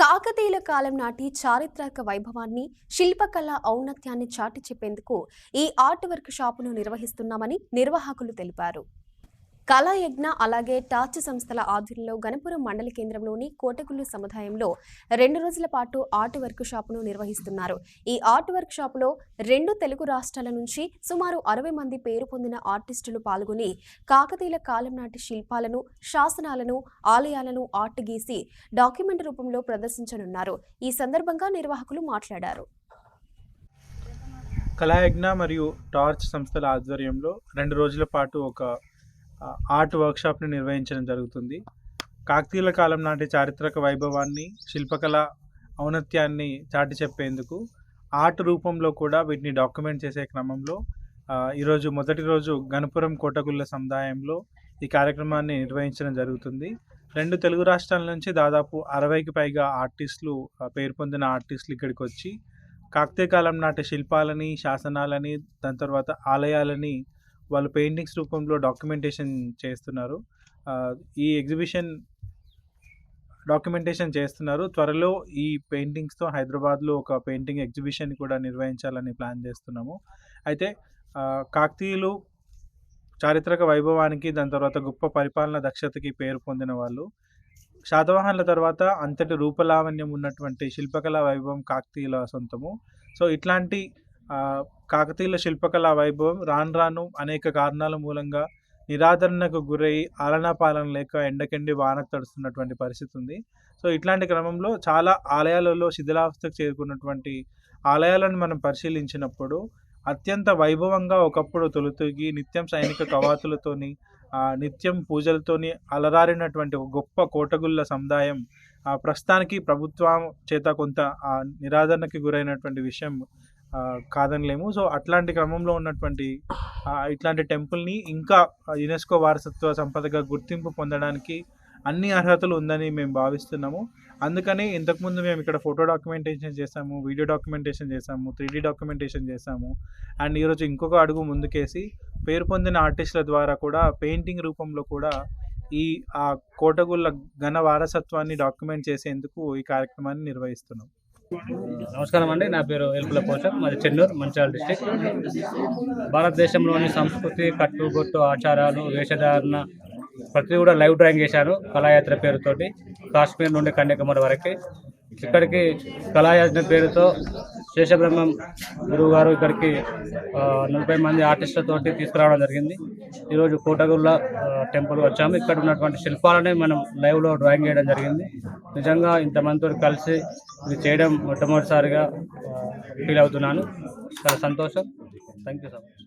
కాకతీయుల కాలం నాటి చారిత్రక వైభవాన్ని శిల్పకళ ఔన్నత్యాన్ని చాటి చెప్పేందుకు ఈ ఆర్ట్ వర్క్ షాపును నిర్వహిస్తున్నామని నిర్వాహకులు తెలిపారు. కళాయజ్ఞ అలాగే టార్చ్ సంస్థల ఆధ్వర్యంలో గణపురం మండల కేంద్రంలోని కోటగుళ్ళు సముదాయంలో రెండు రోజుల పాటు ఆర్ట్ వర్క్ షాపును నిర్వహిస్తున్నారు. ఈ ఆర్ట్ వర్క్ షాపులో రెండు తెలుగు రాష్ట్రాల నుంచి సుమారు అరవై మంది పేరు పొందిన ఆర్టిస్టులు పాల్గొని కాకతీయుల కాలం నాటి శిల్పాలను శాసనాలను ఆలయాలను ఆర్ట్ గీసి డాక్యుమెంట్ రూపంలో ప్రదర్శించనున్నారు. ఈ సందర్భంగా నిర్వాహకులు మాట్లాడారు. కళాయజ్ఞ మరియు టార్చ్ సంస్థల ఆధ్వర్యంలో రెండు రోజుల పాటు ఒక ఆర్ట్ వర్క్షాప్ని నిర్వహించడం జరుగుతుంది. కాకతీయుల కాలం నాటి చారిత్రక వైభవాన్ని శిల్పకళ ఔన్నత్యాన్ని చాటి చెప్పేందుకు ఆర్ట్ రూపంలో కూడా వీటిని డాక్యుమెంట్ చేసే క్రమంలో ఈరోజు మొదటి రోజు గణపురం కోటగుళ్ళ సముదాయంలో ఈ కార్యక్రమాన్ని నిర్వహించడం జరుగుతుంది. రెండు తెలుగు రాష్ట్రాల నుంచి దాదాపు అరవైకి పైగా ఆర్టిస్టులు పేరు పొందిన ఆర్టిస్టులు ఇక్కడికి వచ్చి కాకతీయ కాలం నాటి శిల్పాలని శాసనాలని దాని తర్వాత ఆలయాలని వాళ్ళు పెయింటింగ్స్ రూపంలో డాక్యుమెంటేషన్ చేస్తున్నారు. ఈ ఎగ్జిబిషన్ డాక్యుమెంటేషన్ చేస్తున్నారు. త్వరలో ఈ పెయింటింగ్స్తో హైదరాబాద్లో ఒక పెయింటింగ్ ఎగ్జిబిషన్ కూడా నిర్వహించాలని ప్లాన్ చేస్తున్నాము. అయితే కాకతీయులు చారిత్రక వైభవానికి దాని తర్వాత గొప్ప పరిపాలన దక్షతకి పేరు పొందిన వాళ్ళు. శాతవాహనుల తర్వాత అంతటి రూపలావణ్యం ఉన్నటువంటి శిల్పకళా వైభవం కాకతీయుల సొంతము. సో ఇట్లాంటి కాకతీయుల శిల్పకళా వైభవం రాను రాను అనేక కారణాల మూలంగా నిరాదరణకు గురై ఆలనా పాలన లేక ఎండకెండి వానకు తడుస్తున్నటువంటి పరిస్థితి ఉంది. సో ఇట్లాంటి క్రమంలో చాలా ఆలయాలలో శిథిలావస్థకు చేరుకున్నటువంటి ఆలయాలను మనం పరిశీలించినప్పుడు అత్యంత వైభవంగా ఒకప్పుడు తొలుతూగి నిత్యం సైనిక కవాతులతోని నిత్యం పూజలతోని అలరారినటువంటి ఒక గొప్ప కోటగుళ్ళ సముదాయం ప్రస్తుతానికి ప్రభుత్వం చేత కొంత నిరాదరణకి గురైనటువంటి విషయం కాదనలేము. సో అట్లాంటి క్రమంలో ఉన్నటువంటి ఇట్లాంటి టెంపుల్ని ఇంకా యునెస్కో వారసత్వ సంపదగా గుర్తింపు పొందడానికి అన్ని అర్హతలు ఉందని మేము భావిస్తున్నాము. అందుకని ఇంతకుముందు మేము ఇక్కడ ఫోటో డాక్యుమెంటేషన్ చేసాము వీడియో డాక్యుమెంటేషన్ చేసాము త్రీ డాక్యుమెంటేషన్ చేసాము. అండ్ ఈరోజు ఇంకొక అడుగు ముందుకేసి పేరు పొందిన ఆర్టిస్టుల ద్వారా కూడా పెయింటింగ్ రూపంలో కూడా ఈ ఆ కోటగుళ్ళ ఘన వారసత్వాన్ని డాక్యుమెంట్ చేసేందుకు ఈ కార్యక్రమాన్ని నిర్వహిస్తున్నాం. నమస్కారం అండి. నా పేరు ఎల్పుల కోసం మాది చెన్నూరు మంచిర్యాల డిస్టిక్. భారతదేశంలోని సంస్కృతి కట్టుబొట్టు ఆచారాలు వేషధారణ ప్రతి కూడా లైవ్ డ్రాయింగ్ చేశాను కళాయాత్ర పేరుతోటి. కాశ్మీర్ నుండి కన్యాకుమారి వరకు. ఇక్కడికి కళాయాత్ర పేరుతో శేషబ్రహ్మం గురువు గారు ఇక్కడికి నలభై మంది ఆర్టిస్టులతోటి తీసుకురావడం జరిగింది. ఈరోజు కోటగుళ్ళ టెంపుల్ వచ్చాము. ఇక్కడ ఉన్నటువంటి శిల్పాలని మనం లైవ్లో డ్రాయింగ్ చేయడం జరిగింది. నిజంగా ఇంతమందితో కలిసి ఇది చేయడం మొట్టమొదటిసారిగా ఫీల్ అవుతున్నాను. చాలా సంతోషం. Thank you so much.